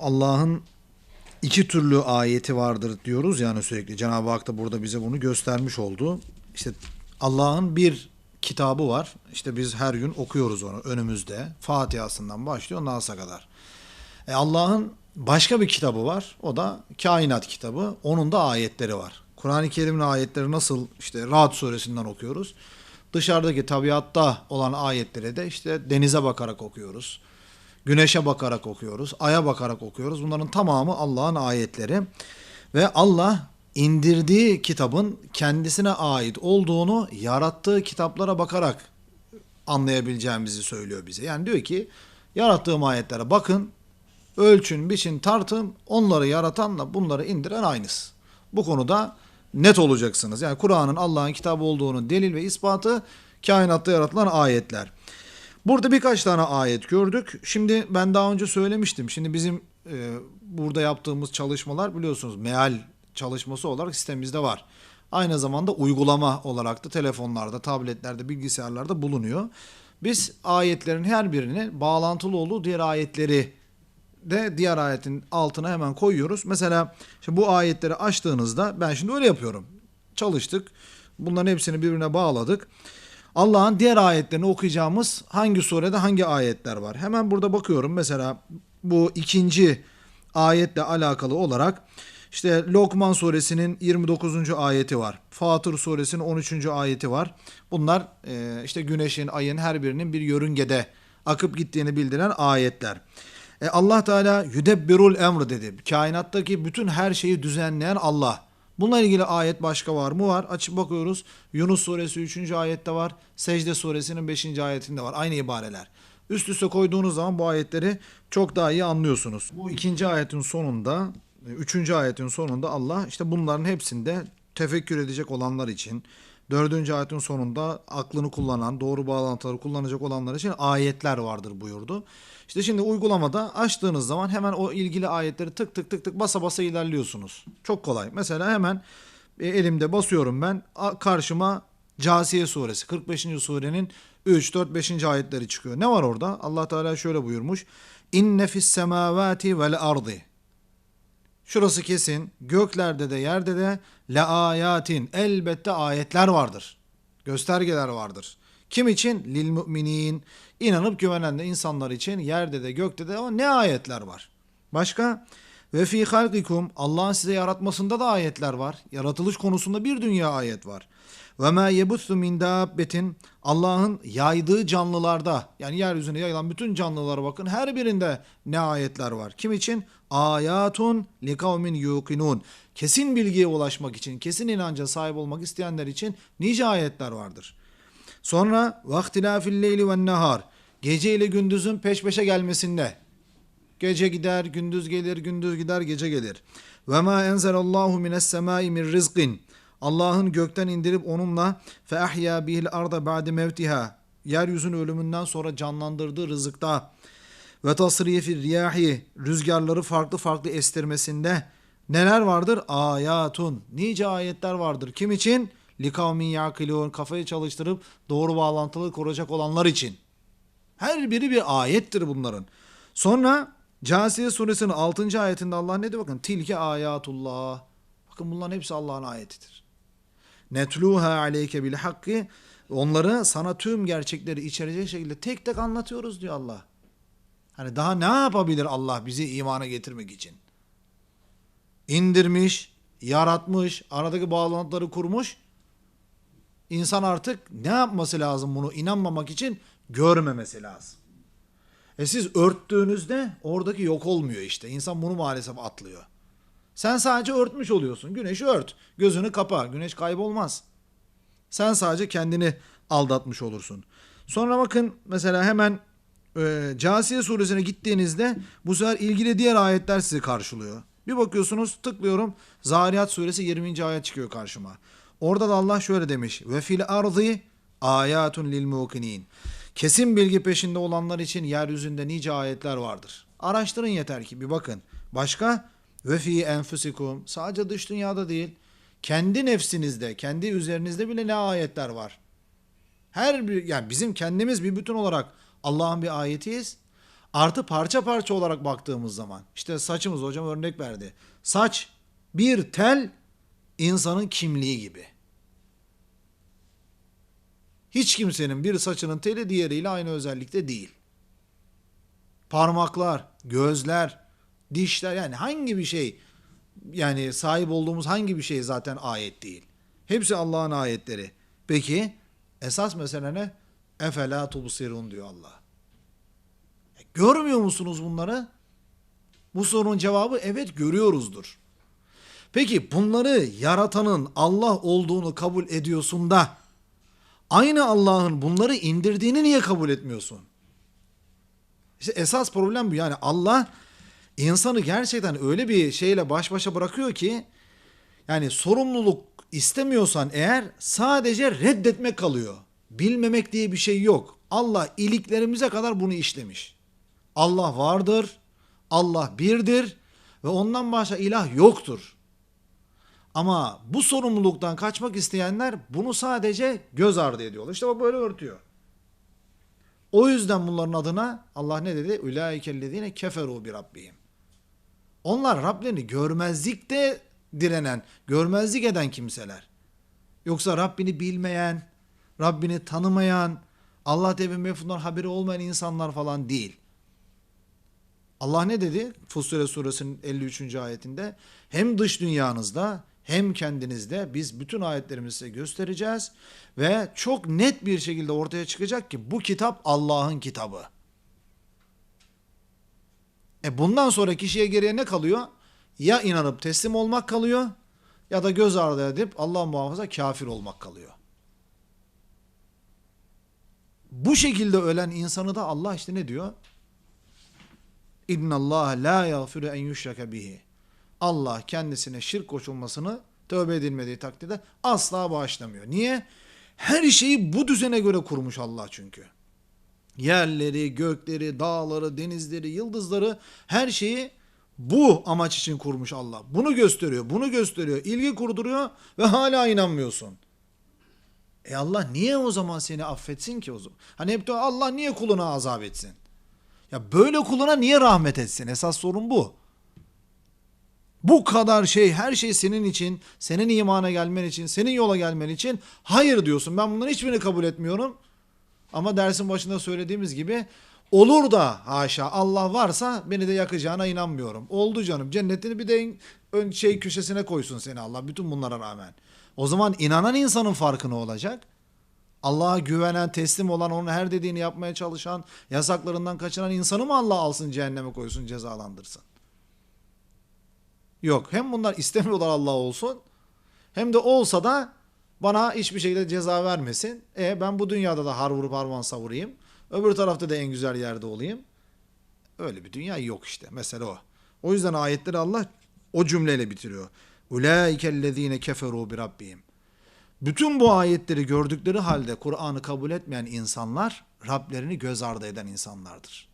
Allah'ın iki türlü ayeti vardır diyoruz yani sürekli. Cenab-ı Hak da burada bize bunu göstermiş oldu. İşte Allah'ın bir kitabı var. İşte biz her gün okuyoruz onu önümüzde. Fatiha'sından başlıyor Nas'a kadar. E Allah'ın başka bir kitabı var. O da kainat kitabı. Onun da ayetleri var. Kur'an-ı Kerim'in ayetleri nasıl işte Ra'd suresinden okuyoruz. Dışarıdaki tabiatta olan ayetleri de işte denize bakarak okuyoruz. Güneşe bakarak okuyoruz. Aya bakarak okuyoruz. Bunların tamamı Allah'ın ayetleri. Ve Allah indirdiği kitabın kendisine ait olduğunu yarattığı kitaplara bakarak anlayabileceğimizi söylüyor bize. Yani diyor ki yarattığım ayetlere bakın, ölçün, biçin, tartın, onları yaratanla bunları indiren aynısı. Bu konuda net olacaksınız. Yani Kur'an'ın Allah'ın kitabı olduğunun delil ve ispatı kainatta yaratılan ayetler. Burada birkaç tane ayet gördük. Şimdi ben daha önce söylemiştim. Şimdi bizim e, burada yaptığımız çalışmalar biliyorsunuz meal çalışması olarak sitemimizde var. Aynı zamanda uygulama olarak da telefonlarda, tabletlerde, bilgisayarlarda bulunuyor. Biz ayetlerin her birini bağlantılı olduğu diğer ayetleri de diğer ayetin altına hemen koyuyoruz. Mesela şimdi bu ayetleri açtığınızda ben şimdi öyle yapıyorum. Çalıştık. Bunların hepsini birbirine bağladık. Allah'ın diğer ayetlerini okuyacağımız hangi surede hangi ayetler var? Hemen burada bakıyorum. Mesela bu ikinci ayetle alakalı olarak işte Lokman suresinin 29. ayeti var. Fatır suresinin 13. ayeti var. Bunlar e, işte güneşin, ayın her birinin bir yörüngede akıp gittiğini bildiren ayetler. E Allah Teala yüdebbirul emr dedi. Kainattaki bütün her şeyi düzenleyen Allah. Bununla ilgili ayet başka var mı? Var. Açıp bakıyoruz. Yunus suresi 3. ayette var. Secde suresinin 5. ayetinde var. Aynı ibareler. Üst üste koyduğunuz zaman bu ayetleri çok daha iyi anlıyorsunuz. Bu ikinci ayetin sonunda, üçüncü ayetin sonunda Allah işte bunların hepsinde tefekkür edecek olanlar için, dördüncü ayetin sonunda aklını kullanan, doğru bağlantıları kullanacak olanlar için ayetler vardır buyurdu. İşte şimdi uygulamada açtığınız zaman hemen o ilgili ayetleri tık tık tık tık basa basa ilerliyorsunuz. Çok kolay. Mesela hemen e, elimde basıyorum ben karşıma Casiye suresi 45. surenin 3 4 5. ayetleri çıkıyor. Ne var orada? Allah Teala şöyle buyurmuş. İnne fis semavati vel ardi. Şurası kesin. Göklerde de yerde de la ayatin elbette ayetler vardır. Göstergeler vardır. Kim için? Lil müminin. İnanıp güvenen de insanlar için yerde de gökte de ama ne ayetler var. Başka? Ve fi halkikum Allah'ın size yaratmasında da ayetler var. Yaratılış konusunda bir dünya ayet var. Ve ma yebutsu min dabbetin Allah'ın yaydığı canlılarda yani yeryüzüne yayılan bütün canlılara bakın her birinde ne ayetler var. Kim için? Ayatun li kavmin yuqinun. Kesin bilgiye ulaşmak için, kesin inanca sahip olmak isteyenler için nice ayetler vardır. Sonra vaktilafil leyli ve nehar. Gece ile gündüzün peş peşe gelmesinde. Gece gider, gündüz gelir, gündüz gider, gece gelir. Ve ma enzelallahu mines semai min rizqin. Allah'ın gökten indirip onunla fe ahya bihil arda ba'de mevtiha. Yeryüzünün ölümünden sonra canlandırdığı rızıkta ve tasrifi riyahi rüzgarları farklı farklı estirmesinde neler vardır? Ayatun. Nice ayetler vardır. Kim için? Likavmin yakilun. Kafayı çalıştırıp doğru bağlantılı kuracak olanlar için. Her biri bir ayettir bunların. Sonra Casiye suresinin 6. ayetinde Allah ne diyor bakın? Tilke ayatullah. Bakın bunların hepsi Allah'ın ayetidir. Netluha aleyke bil hakkı. Onları sana tüm gerçekleri içerecek şekilde tek tek anlatıyoruz diyor Allah. Hani daha ne yapabilir Allah bizi imana getirmek için? İndirmiş, yaratmış, aradaki bağlantıları kurmuş. İnsan artık ne yapması lazım bunu inanmamak için? Görmemesi lazım. E siz örttüğünüzde oradaki yok olmuyor işte. İnsan bunu maalesef atlıyor. Sen sadece örtmüş oluyorsun. Güneşi ört. Gözünü kapa. Güneş kaybolmaz. Sen sadece kendini aldatmış olursun. Sonra bakın mesela hemen e, Casiye suresine gittiğinizde bu sefer ilgili diğer ayetler sizi karşılıyor. Bir bakıyorsunuz tıklıyorum Zariyat suresi 20. ayet çıkıyor karşıma. Orada da Allah şöyle demiş. Ve fil ardı ayatun lil mukinin. Kesin bilgi peşinde olanlar için yeryüzünde nice ayetler vardır. Araştırın yeter ki bir bakın. Başka? Ve fi enfusikum. Sadece dış dünyada değil. Kendi nefsinizde, kendi üzerinizde bile ne ayetler var. Her bir yani bizim kendimiz bir bütün olarak Allah'ın bir ayetiyiz. Artı parça parça olarak baktığımız zaman işte saçımız hocam örnek verdi. Saç bir tel insanın kimliği gibi. Hiç kimsenin bir saçının teli diğeriyle aynı özellikte değil. Parmaklar, gözler, dişler yani hangi bir şey yani sahip olduğumuz hangi bir şey zaten ayet değil. Hepsi Allah'ın ayetleri. Peki esas mesele ne? Efela tubsirun diyor Allah. E, Görmüyor musunuz bunları? Bu sorunun cevabı evet görüyoruzdur. Peki bunları yaratanın Allah olduğunu kabul ediyorsun da aynı Allah'ın bunları indirdiğini niye kabul etmiyorsun? İşte esas problem bu. Yani Allah insanı gerçekten öyle bir şeyle baş başa bırakıyor ki yani sorumluluk istemiyorsan eğer sadece reddetmek kalıyor. Bilmemek diye bir şey yok. Allah iliklerimize kadar bunu işlemiş. Allah vardır. Allah birdir ve ondan başka ilah yoktur. Ama bu sorumluluktan kaçmak isteyenler bunu sadece göz ardı ediyorlar. İşte bak böyle örtüyor. O yüzden bunların adına Allah ne dedi? Ulaikellezine keferu bi rabbihim. Onlar Rablerini görmezlikte direnen, görmezlik eden kimseler. Yoksa Rabbini bilmeyen, Rabbini tanımayan, Allah Teala mefhumdan haberi olmayan insanlar falan değil. Allah ne dedi? Fussilet suresinin 53. ayetinde hem dış dünyanızda hem kendinizde biz bütün ayetlerimizi size göstereceğiz ve çok net bir şekilde ortaya çıkacak ki bu kitap Allah'ın kitabı. E bundan sonra kişiye geriye ne kalıyor? Ya inanıp teslim olmak kalıyor ya da göz ardı edip Allah muhafaza kafir olmak kalıyor. Bu şekilde ölen insanı da Allah işte ne diyor? İnna Allah la yaghfiru en yushraka bihi. Allah kendisine şirk koşulmasını tövbe edilmediği takdirde asla bağışlamıyor. Niye? Her şeyi bu düzene göre kurmuş Allah çünkü. Yerleri, gökleri, dağları, denizleri, yıldızları her şeyi bu amaç için kurmuş Allah. Bunu gösteriyor, bunu gösteriyor, ilgi kurduruyor ve hala inanmıyorsun. E Allah niye o zaman seni affetsin ki o zaman? Hani hep de Allah niye kuluna azap etsin? Ya böyle kuluna niye rahmet etsin? Esas sorun bu. Bu kadar şey, her şey senin için, senin imana gelmen için, senin yola gelmen için hayır diyorsun. Ben bunların hiçbirini kabul etmiyorum. Ama dersin başında söylediğimiz gibi olur da haşa Allah varsa beni de yakacağına inanmıyorum. Oldu canım. Cennetini bir de ön şey köşesine koysun seni Allah bütün bunlara rağmen. O zaman inanan insanın farkı ne olacak? Allah'a güvenen, teslim olan, onun her dediğini yapmaya çalışan, yasaklarından kaçınan insanı mı Allah alsın cehenneme koysun, cezalandırsın? Yok. Hem bunlar istemiyorlar Allah olsun. Hem de olsa da bana hiçbir şekilde ceza vermesin. E ben bu dünyada da har vurup harman savurayım. Öbür tarafta da en güzel yerde olayım. Öyle bir dünya yok işte. Mesela o. O yüzden ayetleri Allah o cümleyle bitiriyor. Ulaikellezine keferu bi rabbihim. Bütün bu ayetleri gördükleri halde Kur'an'ı kabul etmeyen insanlar Rablerini göz ardı eden insanlardır.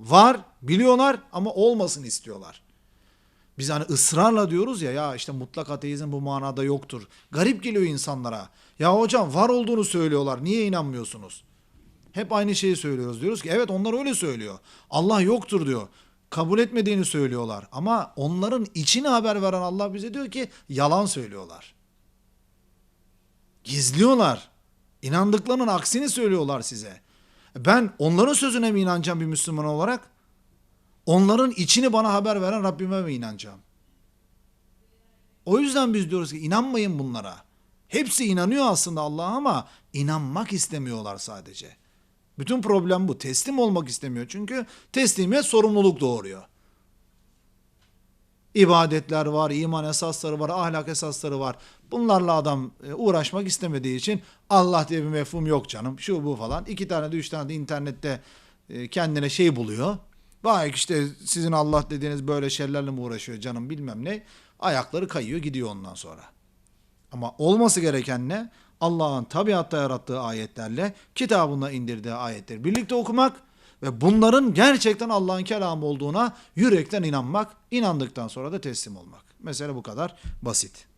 Var, biliyorlar ama olmasın istiyorlar. Biz hani ısrarla diyoruz ya ya işte mutlak ateizm bu manada yoktur. Garip geliyor insanlara. Ya hocam var olduğunu söylüyorlar. Niye inanmıyorsunuz? Hep aynı şeyi söylüyoruz. Diyoruz ki evet onlar öyle söylüyor. Allah yoktur diyor. Kabul etmediğini söylüyorlar. Ama onların içini haber veren Allah bize diyor ki yalan söylüyorlar. Gizliyorlar. İnandıklarının aksini söylüyorlar size. Ben onların sözüne mi inanacağım bir Müslüman olarak? Onların içini bana haber veren Rabbime mi inanacağım? O yüzden biz diyoruz ki inanmayın bunlara. Hepsi inanıyor aslında Allah'a ama inanmak istemiyorlar sadece. Bütün problem bu. Teslim olmak istemiyor. Çünkü teslimiyet sorumluluk doğuruyor. İbadetler var, iman esasları var, ahlak esasları var. Bunlarla adam e, uğraşmak istemediği için Allah diye bir mefhum yok canım. Şu bu falan. İki tane de üç tane de internette e, kendine şey buluyor. Vay işte sizin Allah dediğiniz böyle şeylerle mi uğraşıyor canım bilmem ne. Ayakları kayıyor gidiyor ondan sonra. Ama olması gereken ne? Allah'ın tabiatta yarattığı ayetlerle kitabında indirdiği ayetleri birlikte okumak ve bunların gerçekten Allah'ın kelamı olduğuna yürekten inanmak, inandıktan sonra da teslim olmak. Mesele bu kadar basit.